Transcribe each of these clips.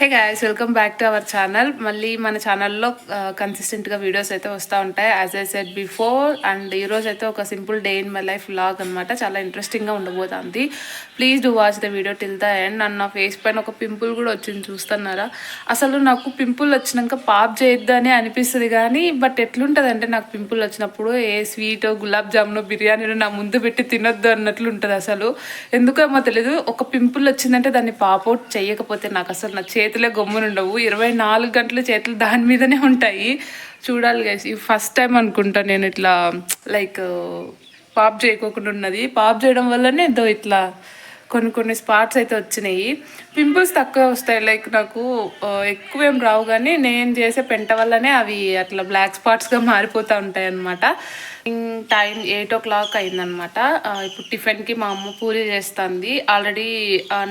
Hey guys welcome back to our channel మళ్ళీ మన ఛానల్లో కన్సిస్టెంట్గా వీడియోస్ అయితే వస్తూ ఉంటాయి. As I said before and ఈరోజు అయితే ఒక simple day in my life vlog అనమాట చాలా ఇంట్రెస్టింగ్గా ఉండబోతుంది. Please do watch the video till the end నన్ను నా ఫేస్ పైన ఒక పింపుల్ కూడా వచ్చింది చూస్తున్నారా? అసలు నాకు పింపుల్ వచ్చినాక పాప్ చేయొద్దని అనిపిస్తుంది కానీ బట్ ఎట్లుంటుంది అంటే నాకు పింపుల్ వచ్చినప్పుడు ఏ స్వీట్ గులాబ్ జామును బిర్యానీలో నా ముందు పెట్టి తినొద్దు అన్నట్లు ఉంటుంది అసలు. ఎందుకేమో తెలియదు ఒక పింపుల్ వచ్చిందంటే దాన్ని పాపౌట్ చేయకపోతే నాకు అసలు నా చేతిలో గమ్మునుండవు. ఇరవై నాలుగు గంటలు చేతులు దాని మీదనే ఉంటాయి. చూడాలి గైస్ ఈ ఫస్ట్ టైం అనుకుంటా నేను ఇట్లా లైక్ పాప్ చేయకోకుండా ఉన్నది. పాప్ చేయడం వల్లనే ఏదో ఇట్లా కొన్ని కొన్ని స్పాట్స్ అయితే వచ్చినాయి. పింపుల్స్ తక్కువ వస్తాయి. లైక్ నాకు ఎక్కువ ఏం రావు కానీ నేను చేసే పెంట వల్లనే అవి అట్లా బ్లాక్ స్పాట్స్గా మారిపోతూ ఉంటాయి అన్నమాట టైం ఎయిట్ ఓ క్లాక్ అయిందనమాట ఇప్పుడు టిఫిన్కి మా అమ్మ పూరి చేస్తుంది. ఆల్రెడీ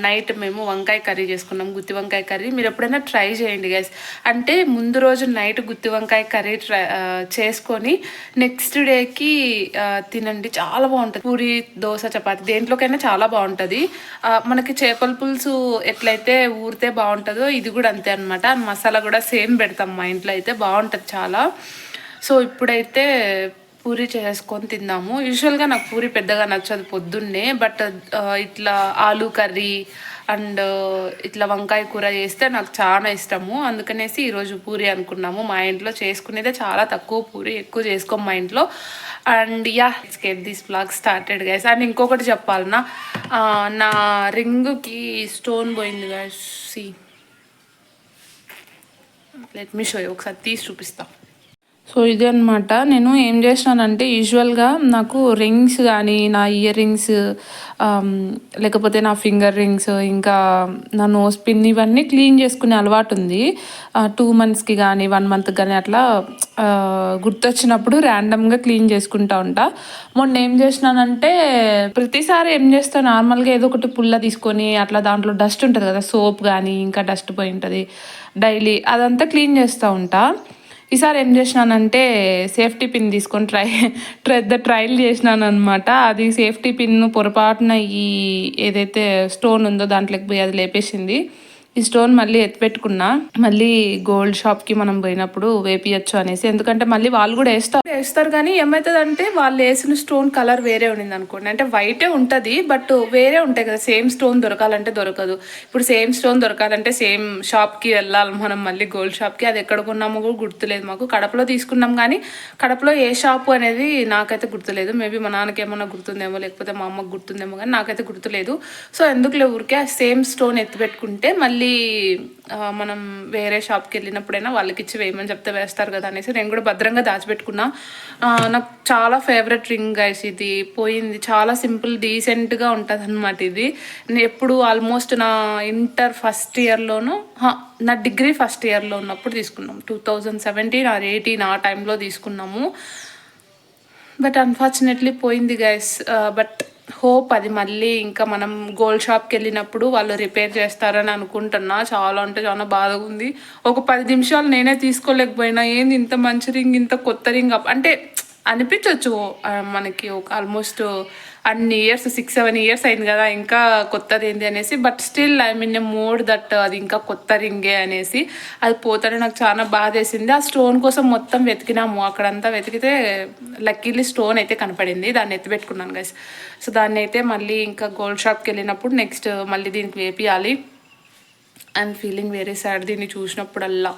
నైట్ మేము వంకాయ కర్రీ చేసుకున్నాం గుత్తి వంకాయ కర్రీ. మీరు ఎప్పుడైనా ట్రై చేయండి గైస్ అంటే ముందు రోజు నైట్ గుత్తి వంకాయ కర్రీ ట్రై చేసుకొని నెక్స్ట్ డేకి తినండి. చాలా బాగుంటుంది. పూరి దోశ చపాతి దేంట్లోకైనా చాలా బాగుంటుంది. మనకి చేపల పులుసు ఎట్లయితే ఊరితే బాగుంటుందో ఇది కూడా అంతే అనమాట మసాలా కూడా సేమ్ పెడతాం మా ఇంట్లో అయితే. బాగుంటుంది చాలా. సో ఇప్పుడైతే పూరి చేసుకొని తిందాము యూజువల్గా నాకు పూరి పెద్దగా నచ్చదు పొద్దున్నే బట్ ఇట్లా ఆలు కర్రీ అండ్ ఇట్లా వంకాయ కూర చేస్తే నాకు చాలా ఇష్టము. అందుకనేసి ఈరోజు పూరి అనుకున్నాము. మా ఇంట్లో చేసుకునేదే చాలా తక్కువ పూరి ఎక్కువ చేసుకోం మా ఇంట్లో. And ya get this vlog started guys and ఇంకొకటి చెప్పాలన్నా నా రింగ్కి స్టోన్ పోయింది guys see let me show ఒకసారి తీసి చూపిస్తాం. సో ఇది అనమాట నేను ఏం చేసినానంటే యూజువల్గా నాకు రింగ్స్ కానీ నా ఇయర్ రింగ్స్ um, లేకపోతే నా ఫింగర్ రింగ్స్ ఇంకా నా నోస్ పిన్ ఇవన్నీ క్లీన్ చేసుకునే అలవాటు ఉంది టూ మంత్స్కి కానీ వన్ మంత్కి కానీ అట్లా గుర్తొచ్చినప్పుడు ర్యాండమ్గా క్లీన్ చేసుకుంటా ఉంటా. మొన్న ఏం చేసినానంటే ప్రతిసారి ఏం చేస్తా నార్మల్గా ఏదో ఒకటి పుల్ల తీసుకొని అట్లా దాంట్లో డస్ట్ ఉంటుంది కదా సోప్ కానీ ఇంకా డస్ట్ పోయి ఉంటుంది. డైలీ అదంతా క్లీన్ చేస్తూ ఉంటా. ఈసారి ఏం చేసినానంటే సేఫ్టీ పిన్ తీసుకొని ట్రై పెద్ద ట్రయల్ చేసినాను అనమాట అది సేఫ్టీ పిన్ పొరపాటున ఈ ఏదైతే స్టోన్ ఉందో దాంట్లోకి పోయి అది లేపేసింది. ఈ స్టోన్ మళ్ళీ ఎత్తిపెట్టుకున్నా మళ్ళీ గోల్డ్ షాప్కి మనం పోయినప్పుడు వేపియచ్చు అనేసి. ఎందుకంటే మళ్ళీ వాళ్ళు కూడా వేస్తారు. వేస్తారు కానీ ఏమవుతుంది అంటే వాళ్ళు వేసిన స్టోన్ కలర్ వేరే ఉండింది అనుకోండి. అంటే వైటే ఉంటుంది బట్ వేరే ఉంటాయి కదా. సేమ్ స్టోన్ దొరకాలంటే దొరకదు. ఇప్పుడు సేమ్ స్టోన్ దొరకాలంటే సేమ్ షాప్కి వెళ్ళాలి మనం మళ్ళీ గోల్డ్ షాప్కి అది ఎక్కడ కొన్నామో కూడా గుర్తులేదు మాకు. కడపలో తీసుకున్నాం కానీ కడపలో ఏ షాపు అనేది నాకైతే గుర్తులేదు. మేబీ మా నాన్నకి ఏమన్నా గుర్తుందేమో లేకపోతే మా అమ్మకి గుర్తుందేమో కానీ నాకైతే గుర్తులేదు. సో ఎందుకులే ఊరికే సేమ్ స్టోన్ ఎత్తిపెట్టుకుంటే మళ్ళీ మళ్ళీ మనం వేరే షాప్కి వెళ్ళినప్పుడైనా వాళ్ళకి ఇచ్చి వేయమని చెప్తే వేస్తారు కదా అనేసి నేను కూడా భద్రంగా దాచిపెట్టుకున్నా. నాకు చాలా ఫేవరెట్ రింగ్ గైస్ ఇది. పోయింది. చాలా సింపుల్ డీసెంట్గా ఉంటుంది అనమాట ఇది. నేను ఎప్పుడు ఆల్మోస్ట్ నా ఇంటర్ ఫస్ట్ ఇయర్లోను నా డిగ్రీ ఫస్ట్ ఇయర్లో ఉన్నప్పుడు తీసుకున్నాం. Two thousand seventeen or eighteen ఆ టైంలో తీసుకున్నాము. బట్ అన్ఫార్చునేట్లీ పోయింది గైస్. బట్ హోప్ అది మళ్ళీ ఇంకా మనం గోల్డ్ షాప్కి వెళ్ళినప్పుడు వాళ్ళు రిపేర్ చేస్తారని అనుకుంటున్నా. చాలా అంటే చాలా బాధగా ఉంది. ఒక పది నిమిషాలు నేనే తీసుకోలేకపోయినా ఏంది ఇంత మంచి రింగ్ ఇంత కొత్త రింగ్ అప్ అంటే అనిపించవచ్చు మనకి ఒక ఆల్మోస్ట్ అన్ని ఇయర్స్ సిక్స్ సెవెన్ ఇయర్స్ అయింది కదా ఇంకా కొత్తది ఏంది అనేసి. But still I mean mode that అది ఇంకా కొత్త రింగే అనేసి అది పోతానే నాకు చాలా బాధ వేసింది. ఆ స్టోన్ కోసం మొత్తం వెతికినాము. అక్కడంతా వెతికితే లక్కీలీ స్టోన్ అయితే కనపడింది. దాన్ని ఎత్తిపెట్టుకున్నాను గైస్ సో దాన్ని అయితే మళ్ళీ ఇంకా గోల్డ్ షాప్కి వెళ్ళినప్పుడు నెక్స్ట్ uh, మళ్ళీ దీనికి వేపియాలి. అండ్ ఫీలింగ్ వేరే సార్ దీన్ని చూసినప్పుడల్లా.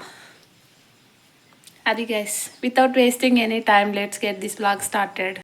అది guys without wasting any time let's get this vlog started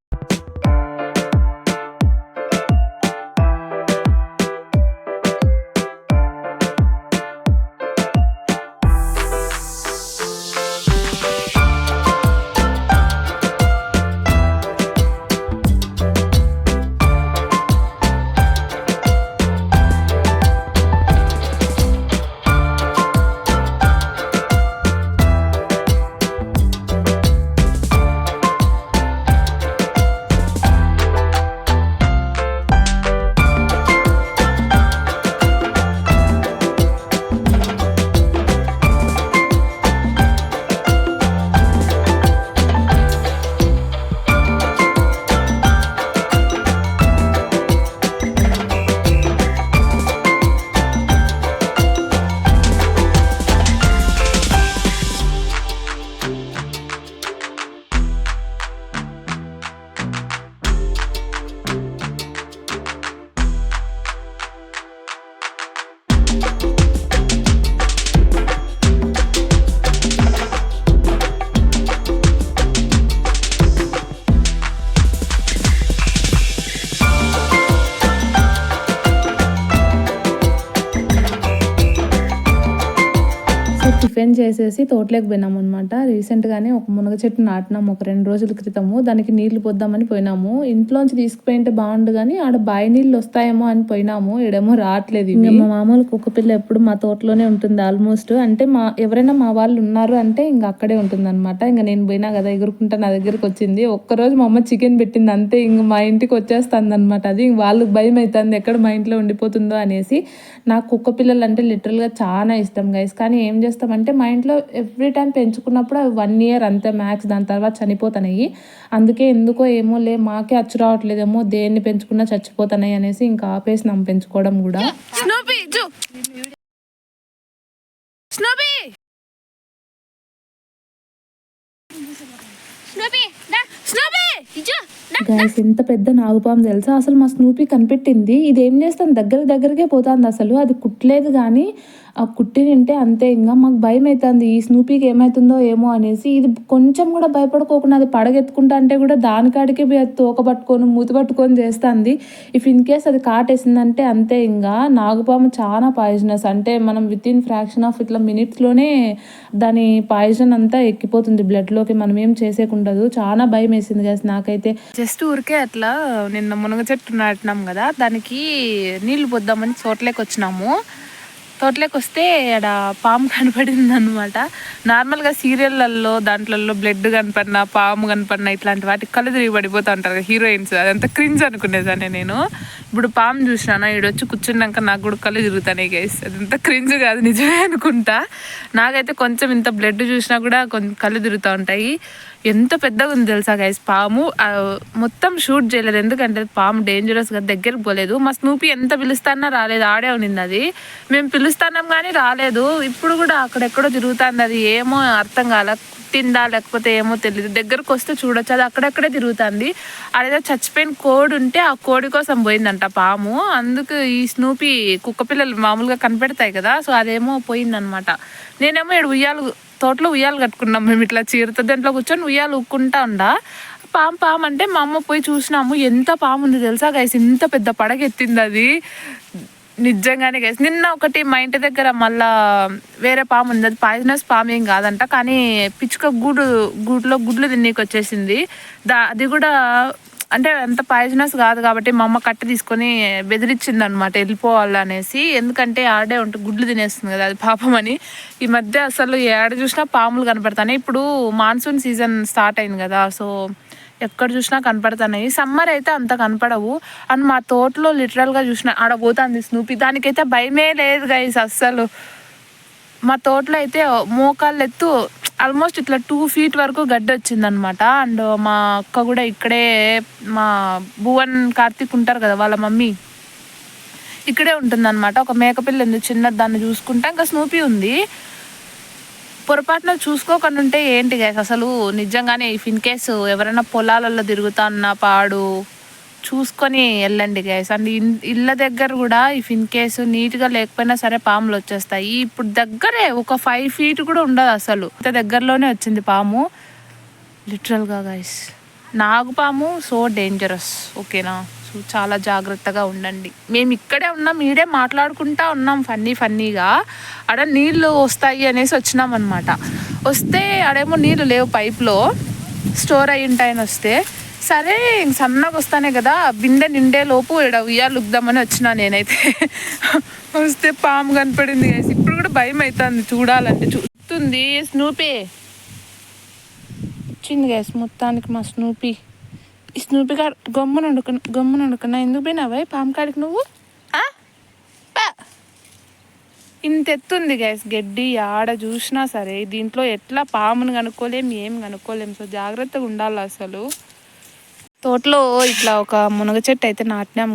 వేసేసి చేసేసి తోటలోకి పోయినాము అనమాట రీసెంట్గానే ఒక మునగ చెట్టు నాటినాము ఒక రెండు రోజుల క్రితము. దానికి నీళ్ళు పోద్దామని పోయినాము. ఇంట్లోంచి తీసుకుపోయింటే బాగుండు కానీ ఆడ బావి నీళ్ళు వస్తాయేమో అని పోయినాము. ఈడేమో రావట్లేదు ఇంకా మా మామూలు కుక్క పిల్ల ఎప్పుడు మా తోటలోనే ఉంటుంది ఆల్మోస్ట్. అంటే మా ఎవరైనా మా వాళ్ళు ఉన్నారు అంటే ఇంకా అక్కడే ఉంటుంది అనమాట ఇంకా నేను పోయినా కదా ఎగురుకుంటా నా దగ్గరికి వచ్చింది. ఒక్కరోజు మా అమ్మ చికెన్ పెట్టింది అంతే. ఇంక మా ఇంటికి వచ్చేస్తుంది అనమాట అది. ఇంక వాళ్ళకి భయం అవుతుంది ఎక్కడ మా ఇంట్లో ఉండిపోతుందో అనేసి. నాకు కుక్క పిల్లలు అంటే లిటరల్గా చాలా ఇష్టం గైస్ కానీ ఏం చేస్తామంటే మా ఇంట్లో ఎవ్రీ టైం పెంచుకున్నప్పుడు అవి వన్ ఇయర్ అంతే మ్యాక్స్ దాని తర్వాత చనిపోతున్నాయి. అందుకే ఎందుకో ఏమో లే మాకే అచ్చు రావట్లేదేమో దేన్ని పెంచుకున్నా చచ్చిపోతున్నాయి అనేసి ఇంకా ఆపేసినాం పెంచుకోవడం కూడా. గైస్ ఎంత పెద్ద నాగుపాము తెలుసా? అసలు మా స్నూపీ కనిపెట్టింది. ఇది ఏం చేస్తాను దగ్గర దగ్గరకే పోతుంది అసలు. అది కుట్టలేదు కానీ ఆ కుట్టి తింటే అంతే ఇంకా మాకు భయం అవుతుంది ఈ స్నూపీకి ఏమవుతుందో ఏమో అనేసి. ఇది కొంచెం కూడా భయపడుకోకుండా అది పడగెత్తుకుంటా అంటే కూడా దానికాడికి అది తోక పట్టుకొని మూతి పట్టుకొని చేస్తుంది. ఇఫ్ ఇన్ కేస్ అది కాటేసిందంటే అంతే ఇంకా నాగుపాము చాలా పాయిజనస్ అంటే మనం విత్ ఇన్ ఫ్రాక్షన్ ఆఫ్ ఇట్లా మినిట్స్లోనే దాని పాయిజన్ అంతా ఎక్కిపోతుంది బ్లడ్లోకి మనం ఏం చేసేకుండదు. చాలా భయం వేసింది కదా నాకైతే. జస్ట్ ఊరికే అట్లా నిన్న మునగ చెట్టు నాటినాం కదా దానికి నీళ్ళు పొద్దామని తోటలోకి వచ్చినాము తోటలోకి వస్తే ఆడ పాము కనపడింది అనమాట నార్మల్గా సీరియళ్ళల్లో దాంట్లలో బ్లడ్ కనపడినా పాము కనపడినా ఇట్లాంటి వాటికి కళ్ళు తిరిగి పడిపోతూ ఉంటారు కదా హీరోయిన్స్. అదంతా క్రింజ్ అనుకునేదాన్ని నేను. ఇప్పుడు పాము చూసినానా? ఈడొచ్చి కూర్చున్నాక నాకు కూడా కళ్ళు తిరుగుతాయి గైస్ అదంతా క్రింజ్ కాదు నిజమే అనుకుంటా. నాకైతే కొంచెం ఇంత బ్లడ్ చూసినా కూడా కొంచెం కళ్ళు తిరుగుతూ ఉంటాయి. ఎంత పెద్దగా ఉంది తెలుసా గైస్ పాము మొత్తం షూట్ చేయలేదు. ఎందుకంటే పాము డేంజరస్గా దగ్గరికి పోలేదు. మా స్నూపీ ఎంత పిలుస్తానా రాలేదు. ఆడే ఉన్నింది అది. మేము పిలుస్తున్నాం కానీ రాలేదు. ఇప్పుడు కూడా అక్కడెక్కడో తిరుగుతుంది అది. ఏమో అర్థం కాల కుట్టిందా లేకపోతే ఏమో తెలియదు దగ్గరకు వస్తే చూడొచ్చు. అది అక్కడక్కడే తిరుగుతుంది. అదేదో చచ్చిపోయిన కోడి ఉంటే ఆ కోడి కోసం పోయిందంట. పాము. అందుకు ఈ స్నూపీ కుక్క పిల్లలు మామూలుగా కనిపెడతాయి కదా సో అదేమో పోయిందనమాట నేనేమో ఇక్కడ ఉయ్యాలు తోటలో ఉయ్యాలు కట్టుకున్నాం మేము ఇట్లా చీరతో దాంట్లో కూర్చొని ఉయ్యాలు ఉక్కుంటా ఉండా. పాము పాము అంటే మా అమ్మ పోయి చూసినాము ఎంత పాము ఉంది తెలుసా గైస్ ఇంత పెద్ద పడగ ఎత్తింది అది. నిజంగానే గైస్ నిన్న ఒకటి మా ఇంటి దగ్గర మళ్ళా వేరే పాము ఉంది. అది పాయిజనస్ పాము ఏం కాదంట కానీ పిచ్చుక గూడు గూడులో గుడ్లు తిన్నీకి వచ్చేసింది దా అది కూడా అంటే అంత పాయిజనస్ కాదు కాబట్టి మా అమ్మ కట్ట తీసుకొని బెదిరించింది అనమాట వెళ్ళిపోవాలనేసి. ఎందుకంటే ఆడే ఉంటే గుడ్లు తినేస్తుంది కదా అది పాపం అని. ఈ మధ్య అసలు ఏడ చూసినా పాములు కనపడతాయి ఇప్పుడు మాన్సూన్ సీజన్ స్టార్ట్ అయింది కదా సో ఎక్కడ చూసినా కనపడుతున్నాయి. సమ్మర్ అయితే అంత కనపడవు. అండ్ మా తోటలో లిటరల్గా చూసిన ఆడ పోతుంది స్నూపి దానికైతే భయమే లేదు గైస్ అస్సలు. మా తోటలో అయితే మోకాళ్ళు ఎత్తు ఆల్మోస్ట్ ఇట్లా టూ ఫీట్ వరకు గడ్డి వచ్చిందనమాట అండ్ మా అక్క కూడా ఇక్కడే మా భువన్ కార్తీక్ ఉంటారు కదా వాళ్ళ మమ్మీ. ఇక్కడే ఉంటుందన్నమాట. ఒక మేకపిల్ల ఉంది చిన్న దాన్ని చూసుకుంటా. ఇంకా స్నూపీ ఉంది. పొరపాటున చూసుకోకుండా ఉంటే ఏంటి గ్యాస్ అసలు నిజంగానే ఇఫ్ ఇన్ కేసు ఎవరైనా పొలాలలో తిరుగుతా అన్న పాడు చూసుకొని వెళ్ళండి గైస్ అండ్ ఇళ్ళ దగ్గర కూడా ఇఫ్ ఇన్ కేసు నీట్గా లేకపోయినా సరే పాములు వచ్చేస్తాయి. ఇప్పుడు దగ్గరే ఒక ఫైవ్ ఫీట్ కూడా ఉండదు అసలు. ఇంత దగ్గరలోనే వచ్చింది పాము. లిటరల్గా గైస్ నాగుపాము సో డేంజరస్ ఓకేనా? సో చాలా జాగ్రత్తగా ఉండండి. మేము ఇక్కడే ఉన్నాం ఈడే మాట్లాడుకుంటా ఉన్నాం ఫన్నీ ఫన్నీగా ఆడ నీళ్ళు వస్తాయి అనేసి వచ్చినాం అనమాట వస్తే ఆడేమో నీళ్ళు లేవు పైప్లో స్టోర్ అయి ఉంటాయని వస్తే సరే ఇంక సన్నగా వస్తానే కదా బిందె నిండే లోపు ఇక్కడ ఉయ్యాలు ఉద్దామని వచ్చిన నేనైతే. వస్తే పాము కనపడింది. ఇప్పుడు కూడా భయం అవుతుంది చూడాలంటే. చూస్తుంది స్నూపే వచ్చింది గ్యాస్ మొత్తానికి మా స్నూపీ ఈ స్నూపీ గారు గమ్మున వండుకు గమ్మున వండుకున్నా ఎందుకు పోయినావా పాము కాడికి నువ్వు. ఇంత ఎత్తుంది గ్యాస్ గడ్డి ఆడ చూసినా సరే దీంట్లో ఎట్లా పాముని కనుక్కోలేం ఏం కనుక్కోలేం. సో జాగ్రత్తగా ఉండాలి అసలు. తోటలో ఇట్లా ఒక మునగ చెట్టు అయితే నాటినాం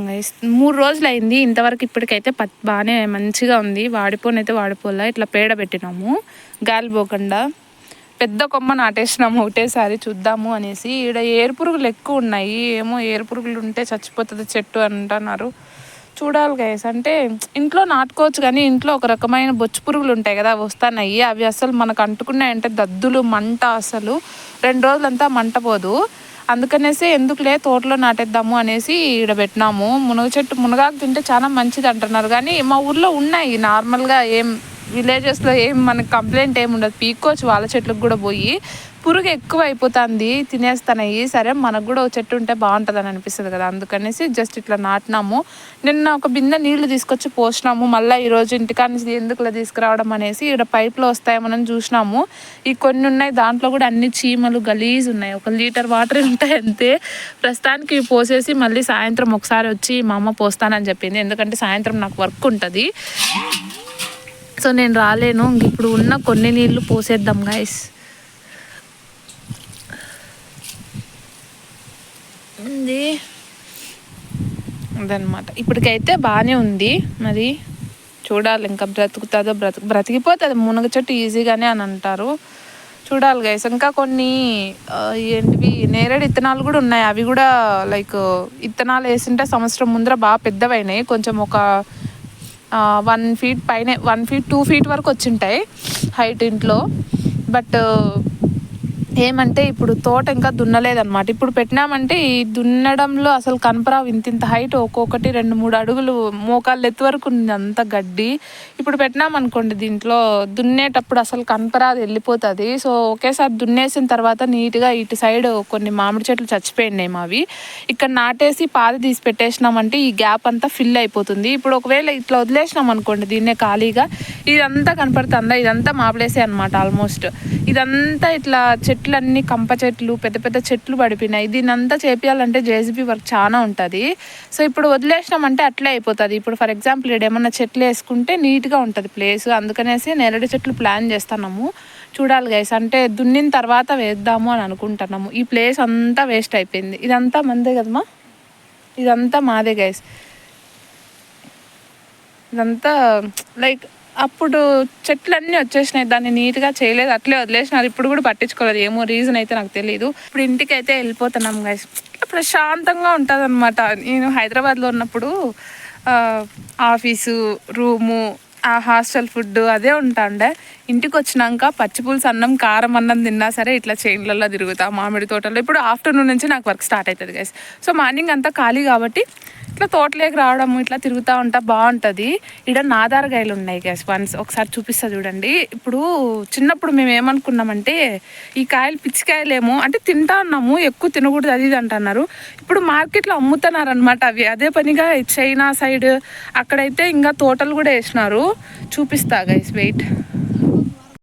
మూడు రోజులు అయింది ఇంతవరకు ఇప్పటికైతే పత్ బాగానే మంచిగా ఉంది. వాడిపోనైతే వాడిపోలే. ఇట్లా పేడ పెట్టినాము గాలి పోకుండా. పెద్ద కొమ్మ నాటేసినాము ఒకటేసారి చూద్దాము అనేసి. ఈడ ఏరు పురుగులు ఎక్కువ ఉన్నాయి. ఏమో ఏరు పురుగులు ఉంటే చచ్చిపోతుంది చెట్టు అంటున్నారు. చూడాలి గైస్ అంటే ఇంట్లో నాటుకోవచ్చు కానీ ఇంట్లో ఒక రకమైన బొచ్చు పురుగులు ఉంటాయి కదా అవి వస్తున్నాయి అవి అసలు మనకు అంటుకున్నాయంటే దద్దులు మంట అసలు. రెండు రోజులంతా మంట పోదు. అందుకనేసి ఎందుకులే తోటలో నాటేద్దాము అనేసి ఈడ పెట్టినాము. మునగ చెట్టు మునగాకు తింటే చాలా మంచిది అంటున్నారు. కానీ మా ఊర్లో ఉన్నాయి. నార్మల్గా ఏం విలేజెస్లో ఏం మనకి కంప్లైంట్ ఏమి ఉండదు. పీక్కోవచ్చు వాళ్ళ చెట్లకు కూడా పోయి. పురుగు ఎక్కువ అయిపోతుంది తినేస్తున్నాయి సరే మనకు కూడా చెట్టు ఉంటే బాగుంటుంది అని అనిపిస్తుంది కదా. అందుకనేసి జస్ట్ ఇట్లా నాటినాము. నిన్న ఒక బిందె నీళ్ళు తీసుకొచ్చి పోసినాము. మళ్ళీ ఈరోజు ఇంటికాడ ఎందుకులా తీసుకురావడం అనేసి ఇక్కడ పైప్లో వస్తాయేమోనని చూసినాము. ఈ కొన్ని ఉన్నాయి. దాంట్లో కూడా అన్ని చీమలు గలీజ్ ఉన్నాయి. ఒక లీటర్ వాటర్ ఉంటాయి అంతే. ప్రస్తుతానికి పోసేసి మళ్ళీ సాయంత్రం ఒకసారి వచ్చి మా అమ్మ పోస్తానని చెప్పింది. ఎందుకంటే సాయంత్రం నాకు వర్క్ ఉంటుంది. సో నేను రాలేను. ఇంక ఇప్పుడు ఉన్న కొన్ని నీళ్ళు పోసేద్దాం గాయస్ ఉంది. అదనమాట ఇప్పటికైతే బాగానే ఉంది. మరి చూడాలి ఇంకా బ్రతుకుతుందో బ్రతుకు బ్రతికిపోతుంది. మునగ చెట్టు ఈజీగానే అని అంటారు. చూడాలి గైస్ ఇంకా కొన్ని ఏంటివి నేరేడు ఇత్తనాలు కూడా ఉన్నాయి. అవి కూడా లైక్ ఇత్తనాలు వేసింటే సంవత్సరం ముందర బాగా పెద్దవైనాయి. కొంచెం ఒక వన్ ఫీట్ పైన వన్ ఫీట్ టూ ఫీట్ వరకు వచ్చింటాయి హైట్ ఇంట్లో. బట్ ఏమంటే ఇప్పుడు తోట ఇంకా దున్నలేదన్నమాట. ఇప్పుడు పెట్టినామంటే ఈ దున్నడంలో అసలు కనపరావు ఇంత ఇంత హైట్ ఒక్కొక్కటి రెండు మూడు అడుగులు మోకాళ్ళు ఎత్తు వరకు ఉంది అంత గడ్డి. ఇప్పుడు పెట్టినామనుకోండి దీంట్లో దున్నేటప్పుడు అసలు కనపరాదు వెళ్ళిపోతుంది. సో ఒకేసారి దున్నేసిన తర్వాత నీట్గా ఇటు సైడ్ కొన్ని మామిడి చెట్లు చచ్చిపోయినాయి మావి ఇక్కడ నాటేసి పాది తీసి పెట్టేసినామంటే ఈ గ్యాప్ అంతా ఫిల్ అయిపోతుంది. ఇప్పుడు ఒకవేళ ఇట్లా వదిలేసినాం అనుకోండి దీన్నే ఖాళీగా. ఇదంతా కనపడుతుందా? ఇదంతా మా ప్లేసే అనమాట ఆల్మోస్ట్. ఇదంతా ఇట్లా చెట్లన్నీ కంప చెట్లు పెద్ద పెద్ద చెట్లు పడిపోయినాయి. దీన్నంతా చేపియాలంటే జేసీబీ వర్క్ చాలా ఉంటుంది. సో ఇప్పుడు వదిలేసినామంటే అట్లే అయిపోతుంది. ఇప్పుడు ఫర్ ఎగ్జాంపుల్ ఇక్కడ ఏమన్నా చెట్లు వేసుకుంటే నీట్గా ఉంటుంది ప్లేస్. అందుకనేసి నేరడి చెట్లు ప్లాన్ చేస్తున్నాము. చూడాలి గైస్ అంటే దున్నిన తర్వాత వేద్దాము అని అనుకుంటున్నాము. ఈ ప్లేస్ అంతా వేస్ట్ అయిపోయింది. ఇదంతా మందే కదమ్మా? ఇదంతా మాదే గైస్ ఇదంతా లైక్ అప్పుడు చెట్లు అన్నీ వచ్చేసినాయి. దాన్ని నీట్గా చేయలేదు. అట్లే వదిలేసినారు. ఇప్పుడు కూడా పట్టించుకోలేదు. ఏమో రీజన్ అయితే నాకు తెలియదు ఇప్పుడు ఇంటికి అయితే వెళ్ళిపోతున్నాం గైస్ ప్రశాంతంగా ఉంటుంది అనమాట నేను హైదరాబాద్లో ఉన్నప్పుడు ఆఫీసు రూము ఆ హాస్టల్ ఫుడ్ అదే ఉంటాండే. ఇంటికి వచ్చినాక పచ్చిపులుసు అన్నం కారం అన్నం తిన్నా సరే ఇట్లా చైన్లలో తిరుగుతా మామిడి తోటలో ఇప్పుడు ఆఫ్టర్నూన్ నుంచి నాకు వర్క్ స్టార్ట్ అవుతుంది గైస్ సో మార్నింగ్ అంతా ఖాళీ కాబట్టి ఇట్లా తోటలోకి రావడము ఇట్లా తిరుగుతూ ఉంటా బాగుంటుంది. ఇక్కడ నాదారగాయలు ఉన్నాయి గ్యాస్ వన్స్ ఒకసారి చూపిస్తా చూడండి. ఇప్పుడు చిన్నప్పుడు మేము ఏమనుకున్నామంటే ఈ కాయలు పిచ్చికాయలేమో అంటే తింటా ఉన్నాము ఎక్కువ తినకూడదు అది ఇది అంటున్నారు. ఇప్పుడు మార్కెట్లో అమ్ముతున్నారు అనమాట అవి. అదే పనిగా చైనా సైడ్ అక్కడైతే ఇంకా తోటలు కూడా వేసినారు. చూపిస్తా గైస్ వెయిట్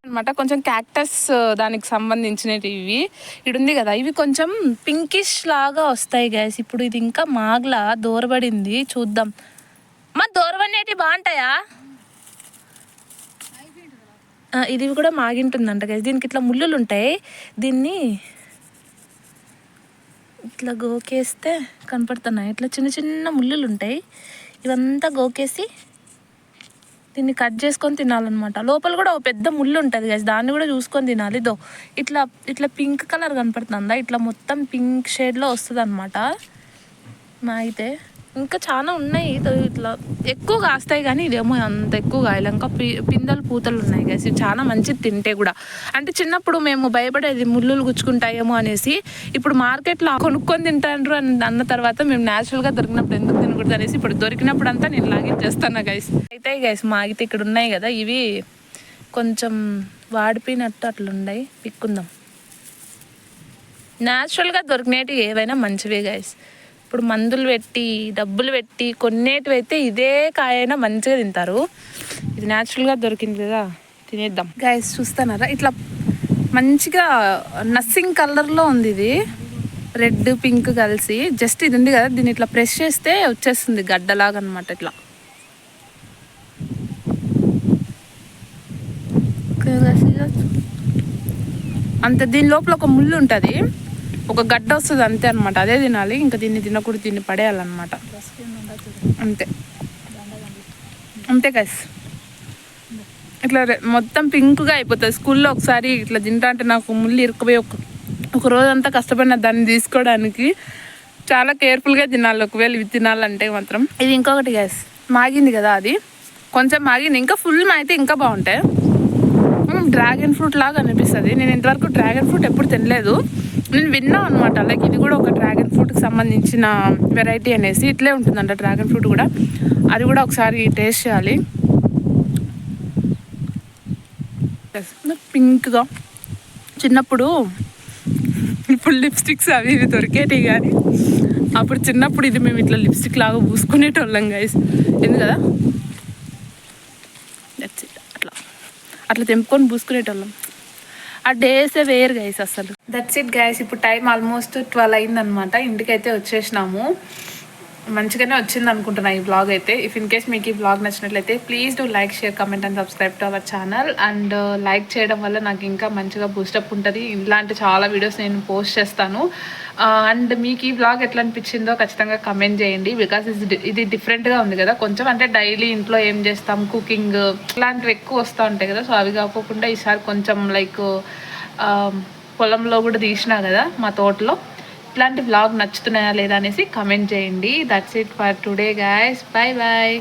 అనమాట కొంచెం క్యాక్టస్ దానికి సంబంధించినవి ఇవి. ఇడుంది కదా ఇవి కొంచెం పింకిష్ లాగా వస్తాయి గ్యాస్ ఇప్పుడు ఇది ఇంకా మాగ్లా దూరబడింది. చూద్దాం. మా దూరబడినవి బాగుంటాయా? ఇది కూడా మాగింటుందంట గైస్ దీనికి ఇట్లా ముళ్ళులు ఉంటాయి. దీన్ని ఇట్లా గోకేస్తే కనపడుతున్నాయి. ఇట్లా చిన్న చిన్న ముళ్ళులు ఉంటాయి. ఇవంతా గోకేసి దీన్ని కట్ చేసుకొని తినాలన్నమాట. లోపల కూడా ఒక పెద్ద ముళ్ళు ఉంటుంది కదా దాన్ని కూడా చూసుకొని తినాలి. ఇదో ఇట్లా ఇట్లా పింక్ కలర్ కనపడుతుందా? ఇట్లా మొత్తం పింక్ షేడ్లో వస్తుంది అనమాట మా అయితే ఇంకా చాలా ఉన్నాయి. ఇట్లా ఎక్కువ కాస్తాయి కానీ ఇదేమో అంత ఎక్కువ కాయలు. ఇంకా పి పిందలు పూతలు ఉన్నాయి కదా ఇవి చాలా మంచిది తింటే కూడా. అంటే చిన్నప్పుడు మేము భయపడేది ముళ్ళులు గుచ్చుకుంటాయేమో అనేసి ఇప్పుడు మార్కెట్లో కొనుక్కొని తింటాండ్రు అని అన్న తర్వాత మేము న్యాచురల్గా దొరికినప్పుడు ఎందుకు తినకూడదు అనేసి ఇప్పుడు దొరికినప్పుడు అంతా నేను లాగించేస్తాను గైస్ అయితే గైస్ మాగితే ఇక్కడ ఉన్నాయి కదా ఇవి కొంచెం వాడిపోయినట్టు అట్లా ఉన్నాయి పిక్కుందాం న్యాచురల్గా దొరికినవి ఏవైనా మంచివే గైస్ ఇప్పుడు మందులు పెట్టి డబ్బులు పెట్టి కొన్నేటివి అయితే ఇదే కాయైనా మంచిగా తింటారు. ఇది న్యాచురల్గా దొరికింది కదా తినేద్దాం. గైస్ చూస్తున్నారా? ఇట్లా మంచిగా నస్సింగ్ కలర్లో ఉంది ఇది. రెడ్ పింక్ కలిసి. జస్ట్ ఇది ఉంది కదా దీన్ని ఇట్లా ప్రెస్ చేస్తే వచ్చేస్తుంది గడ్డలాగా అనమాట ఇట్లా అంతే దీని లోపల ఒక ముళ్ళు ఉంటుంది. ఒక గడ్డ వస్తుంది అంతే అనమాట అదే తినాలి. ఇంకా దీన్ని తినకూడదు. దీన్ని పడేయాలన్నమాట. అంతే. అంతే గైస్ ఇట్లా మొత్తం పింక్గా అయిపోతుంది. స్కూల్లో ఒకసారి ఇట్లా తింటా అంటే నాకు ముళ్ళు ఇరుక్కుపోయి ఒక ఒక రోజంతా కష్టపడిన దాన్ని తీసుకోవడానికి చాలా కేర్ఫుల్గా తినాలి. ఒకవేళ ఇవి తినాలంటే మాత్రం. ఇది ఇంకొకటి గ్యాస్ మాగింది కదా అది. కొంచెం మాగింది. ఇంకా ఫుల్ అయితే ఇంకా బాగుంటాయి. డ్రాగన్ ఫ్రూట్ లాగా అనిపిస్తుంది. నేను ఇంతవరకు డ్రాగన్ ఫ్రూట్ ఎప్పుడు తినలేదు. నేను విన్నా అనమాట లైక్ ఇది కూడా ఒక డ్రాగన్ ఫ్రూట్కి సంబంధించిన వెరైటీ అనేసి ఇట్లే ఉంటుందంట డ్రాగన్ ఫ్రూట్ కూడా. అది కూడా ఒకసారి టేస్ట్ చేయాలి. పింక్గా చిన్నప్పుడు ఇప్పుడు లిప్స్టిక్స్ అవి ఇవి దొరికేటివి కానీ అప్పుడు చిన్నప్పుడు ఇది మేము ఇట్లా లిప్స్టిక్ లాగా పూసుకునేటోళ్ళం గైస్ ఎందుకు కదా? అట్లా. అట్లా తెంపుకొని పూసుకునేటోళ్ళం. ఆ డేసే వేరు గైస్ అసలు. దట్స్ ఇట్ గైస్ ఇప్పుడు టైం ఆల్మోస్ట్ ట్వెల్వ్ అయిందనమాట ఇంటికైతే వచ్చేసినాము. మంచిగానే వచ్చింది అనుకుంటున్నా ఈ బ్లాగ్ అయితే. ఇఫ్ ఇన్ కేస్ మీకు ఈ బ్లాగ్ నచ్చినట్లయితే please do like share comment and subscribe to our channel and like చేయడం వల్ల నాకు ఇంకా మంచిగా బూస్టప్ ఉంటుంది. ఇలాంటి చాలా వీడియోస్ నేను పోస్ట్ చేస్తాను. Uh, అండ్ మీకు ఈ బ్లాగ్ ఎట్లా అనిపించిందో ఖచ్చితంగా కమెంట్ చేయండి. బికాస్ ఇది డిఫరెంట్గా ఉంది కదా. కొంచెం అంటే డైలీ ఇంట్లో ఏం చేస్తాం? కుకింగ్ uh, ఇలాంటివి ఎక్కువ వస్తూ ఉంటాయి కదా. సో అవి కాకోకుండా ఈసారి కొంచెం లైక్ uh, um, పొలంలో కూడా తీసినా కదా మా తోటలో. ఇట్లాంటి బ్లాగ్ నచ్చుతున్నాయా లేదా అనేసి కమెంట్ చేయండి. That's it for today guys bye bye